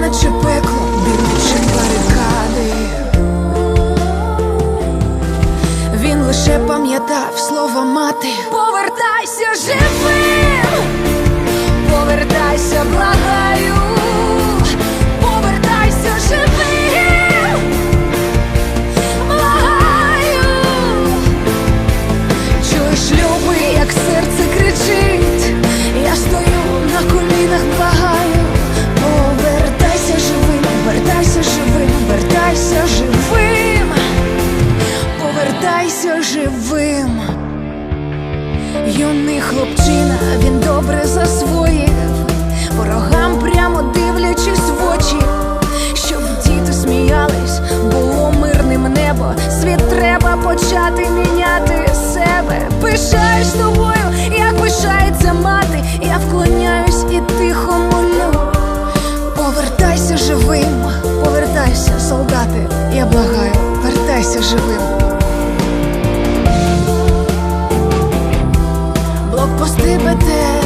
Наче пекло, бігучи барикади. Він лише пам'ятав слова мати. Повертайся живим, повертайся, благаю, повертайся живим. Чуєш, любий, як серце вертайся живим, вертайся живим, повертайся живим. Юний хлопчина, він добре засвоїв, ворогам прямо дивлячись в очі, щоб діти сміялись, було мирним небо. Світ треба почати міняти себе. Пишаюсь тобою, як пишається Я благаю, вертайся живим. Блокпости БТР,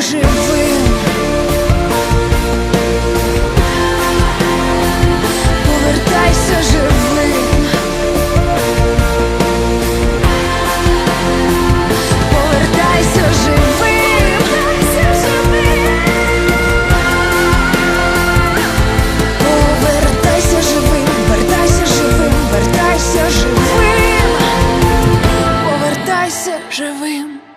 живим. Повертайся живим. Повертайся живим. Повертайся живим, вертайся живим, вертайся живим, повертайся живим.